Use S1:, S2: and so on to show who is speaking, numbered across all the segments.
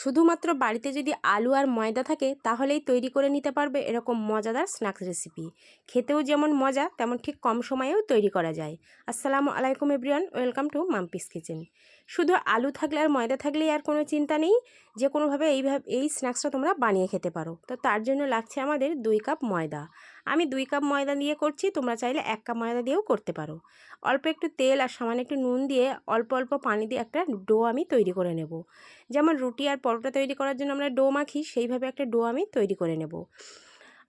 S1: শুধুমাত্র বাড়িতে যদি আলু আর ময়দা থাকে, তাহলেই তৈরি করে নিতে পারবে এরকম মজাদার স্ন্যাক্স রেসিপি। খেতেও যেমন মজা, তেমন ঠিক কম সময়েও তৈরি করা যায়। আসসালামু আলাইকুম everyone, welcome to Mampi's kitchen. শুধু আলু থাকলে আর ময়দা থাকলেই আর কোনো চিন্তা নেই, যে কোনোভাবে এইভাবে, এই স্ন্যাক্সটা তোমরা বানিয়ে খেতে পারো। তো তার জন্য লাগছে আমাদের দুই কাপ ময়দা। আমি দুই কাপ ময়দা দিয়ে করছি, তোমরা চাইলে এক কাপ ময়দা দিয়েও করতে পারো। অল্প একটু তেল আর সামান্য একটু নুন দিয়ে অল্প অল্প পানি দিয়ে একটা ডো আমি তৈরি করে নেব। যেমন রুটি আর পরোটা তৈরি করার জন্য আমরা ডো মাখি, সেইভাবে একটা ডো আমি তৈরি করে নেব।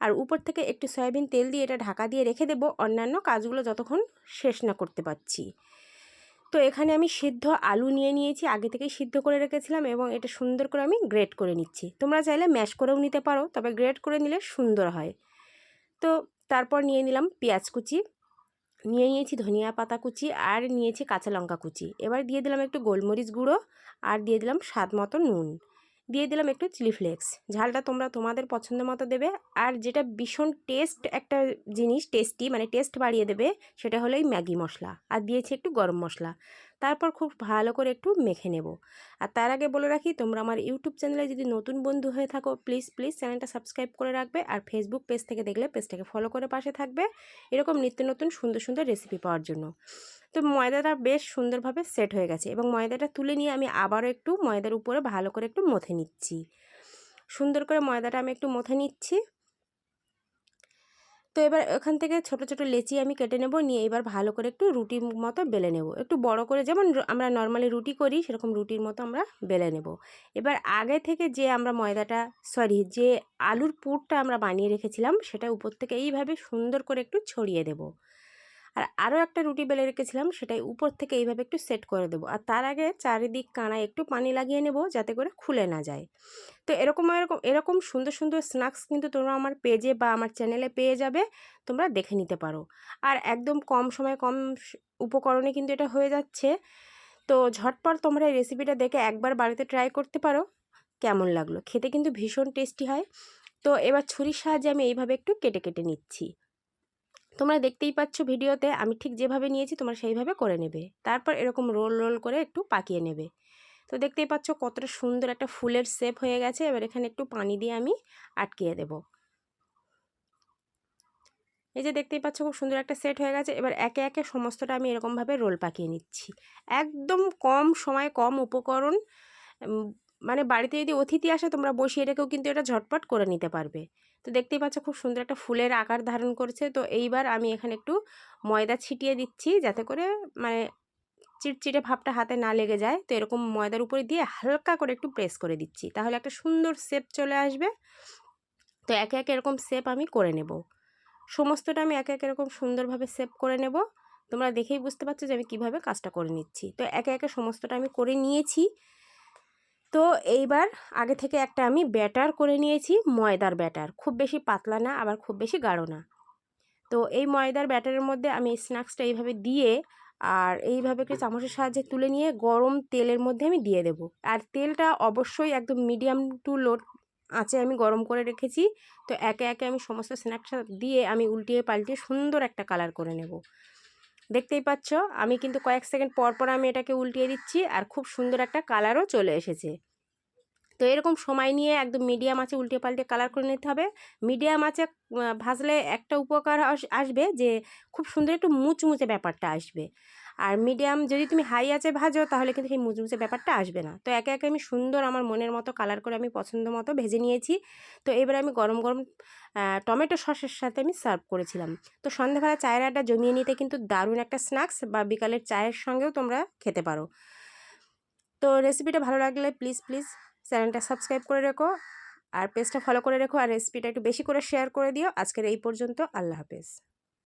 S1: আর উপর থেকে একটু সয়াবিন তেল দিয়ে এটা ঢাকা দিয়ে রেখে দেবো, অন্যান্য কাজগুলো যতক্ষণ শেষ না করতে পারছি। তো এখানে আমি সিদ্ধ আলু নিয়ে নিয়েছি, আগে থেকেই সিদ্ধ করে রেখেছিলাম এবং এটা সুন্দর করে আমি গ্রেট করে নিচ্ছি। তোমরা চাইলে ম্যাশ করেও নিতে পারো, তবে গ্রেট করে নিলে সুন্দর হয়। তো তারপর নিয়ে নিলাম পেঁয়াজ কুচি। নিয়ে নিয়েছি ধনিয়া পাতা কুচি আর নিয়েছি কাঁচা লঙ্কা কুচি। এবার দিয়ে দিলাম একটু গোলমরিচ গুঁড়ো আর দিয়ে দিলাম স্বাদ মতো নুন। দিয়ে দিলাম একটু চিলি ফ্লেক্স। ঝালটা তোমরা তোমাদের পছন্দ মতো দেবে। আর যেটা ভীষণ টেস্ট একটা জিনিস, টেস্টি মানে টেস্ট বাড়িয়ে দেবে, সেটা হলো এই ম্যাগি মশলা। আর দিয়েছি একটু গরম মশলা। তারপর খুব ভালো করে একটু মেখে নেব। আর তার আগে বলে রাখি, তোমরা আমার ইউটিউব চ্যানেলে যদি নতুন বন্ধু হয়ে থাকো প্লিজ প্লিজ চ্যানেলটা সাবস্ক্রাইব করে রাখবে আর ফেসবুক পেজ থেকে দেখলে পেজটাকে ফলো করে পাশে থাকবে। এরকম নিত্য নতুন সুন্দর সুন্দর রেসিপি পাওয়ার জন্য। তো ময়দাটা বেশ সুন্দরভাবে সেট হয়ে গেছে। এবং ময়দাটা তুলে নিয়ে আমি আবারও একটু ময়দার উপরে ভালো করে একটু মথে নিচ্ছি। সুন্দর করে ময়দাটা আমি একটু মথে নিচ্ছি। তো এবার এখান থেকে ছোট ছোট লেচি আমি কেটে নেব, নিয়ে এবার ভালো করে একটু রুটির মতো বেলে নেব। একটু বড় করে যেমন আমরা নর্মালি রুটি করি, সেরকম রুটির মতো আমরা বেলে নেব। এবার আগে থেকে যে আমরা ময়দাটা, সরি, যে আলুর পুরটা আমরা বানিয়ে রেখেছিলাম, সেটা উপর থেকে এইভাবে সুন্দর করে একটু ছড়িয়ে দেব। আর আরও একটা রুটি বেলে রেখেছিলাম, সেটাই উপর থেকে এইভাবে একটু সেট করে দেবো। আর তার আগে চারিদিক কানায় একটু পানি লাগিয়ে নেব, যাতে করে খুলে না যায়। তো এরকম এরকম এরকম সুন্দর সুন্দর স্ন্যাক্স কিন্তু তোমরা আমার পেজে বা আমার চ্যানেলে পেয়ে যাবে, তোমরা দেখে নিতে পারো। আর একদম কম সময় কম উপকরণে কিন্তু এটা হয়ে যাচ্ছে। তো ঝটপট তোমরা এই রেসিপিটা দেখে একবার বাড়িতে ট্রাই করতে পারো, কেমন লাগল? খেতে কিন্তু ভীষণ টেস্টি হয়। তো এবার ছুরির সাহায্যে আমি এইভাবে একটু কেটে কেটে নিচ্ছি। তোমরা দেখতেই পাচ্ছ ভিডিওতে আমি ঠিক যেভাবে নিয়েছি তোমরা সেইভাবে করে নেবে। তারপর এরকম রোল রোল করে একটু পাকিয়ে নেবে। তো দেখতেই পাচ্ছ কতটা সুন্দর একটা ফুলের শেপ হয়ে গেছে। এবার এখানে একটু পানি দিয়ে আমি আটকিয়ে দেব। এই যে দেখতেই পাচ্ছ খুব সুন্দর একটা সেট হয়ে গেছে। এবার একে একে সমস্তটা আমি এরকমভাবে রোল পাকিয়ে নিচ্ছি। একদম কম সময়, কম উপকরণ মানে বাড়িতে যদি অতিথি আসে তোমরা বসিয়ে রেখেও কিন্তু এটা ঝটপট করে নিতে পারবে। তো দেখতেই পাচ্ছ খুব সুন্দর একটা ফুলের আকার ধারণ করছে। তো এইবার আমি এখানে একটু ময়দা ছিটিয়ে দিচ্ছি যাতে করে মানে চিটচিটে ভাবটা হাতে না লেগে যায়। তো এরকম ময়দার উপরে দিয়ে হালকা করে একটু প্রেস করে দিচ্ছি। তাহলে একটা সুন্দর শেপ চলে আসবে। তো একে একে এরকম শেপ আমি করে নেব। সমস্তটা আমি একে একে এরকম সুন্দরভাবে শেপ করে নেব। তোমরা দেখেই বুঝতে পারছ যে আমি কীভাবে কাজটা করে নিচ্ছি। তো একে একে সমস্তটা আমি করে নিয়েছি। তো এইবার আগে থেকে একটা আমি ব্যাটার করে নিয়েছি, ময়দার ব্যাটার। খুব বেশি পাতলা না, আবার খুব বেশি গাঢ় না। তো এই ময়দার ব্যাটারের মধ্যে আমি স্ন্যাক্সটা এইভাবে দিয়ে আর এইভাবে একটু চামচের সাহায্যে তুলে নিয়ে গরম তেলের মধ্যে আমি দিয়ে দেব। আর তেলটা অবশ্যই একদম মিডিয়াম টু লো আঁচে আমি গরম করে রেখেছি। তো একে একে আমি সমস্ত স্ন্যাক্সটা দিয়ে আমি উল্টিয়ে পাল্টিয়ে সুন্দর একটা কালার করে নেব। দেখতেই পাচ্ছ? আমি কিন্তু কয়েক সেকেন্ড পর পর আমি এটাকে উল্টিয়ে দিচ্ছি আর খুব সুন্দর একটা কালারও চলে এসেছে। তো এরকম সময় নিয়ে একদম মিডিয়াম আছে উল্টে পাল্টে কালার করে নিতে হবে। মিডিয়াম আছে ভাজলে একটা উপকার আসবে যে খুব সুন্দর একটু মুচমুচে ব্যাপারটা আসবে। আর মিডিয়াম যদি তুমি হাই আছে ভাজো তাহলে কিন্তু সেই মুচমুচে ব্যাপারটা আসবে না। তো একে একে আমি সুন্দর আমার মনের মতো কালার করে আমি পছন্দ মতো ভেজে নিয়েছি। তো এবারে আমি গরম গরম টমেটো সসের সাথে আমি সার্ভ করেছিলাম। তো সন্ধ্যাবেলা চায়ের আড্ডা জমিয়ে নিতে কিন্তু দারুণ একটা স্ন্যাক্স বা বিকালের চায়ের সঙ্গেও তোমরা খেতে পারো। তো রেসিপিটা ভালো লাগলে প্লিজ প্লিজ চ্যানেলটা সাবস্ক্রাইব করে রেখো আর পেজটা ফলো করে রেখো আর রেসিপিটা একটু বেশি করে শেয়ার করে দিও। আজকের এই পর্যন্ত, আল্লাহ হাফেজ।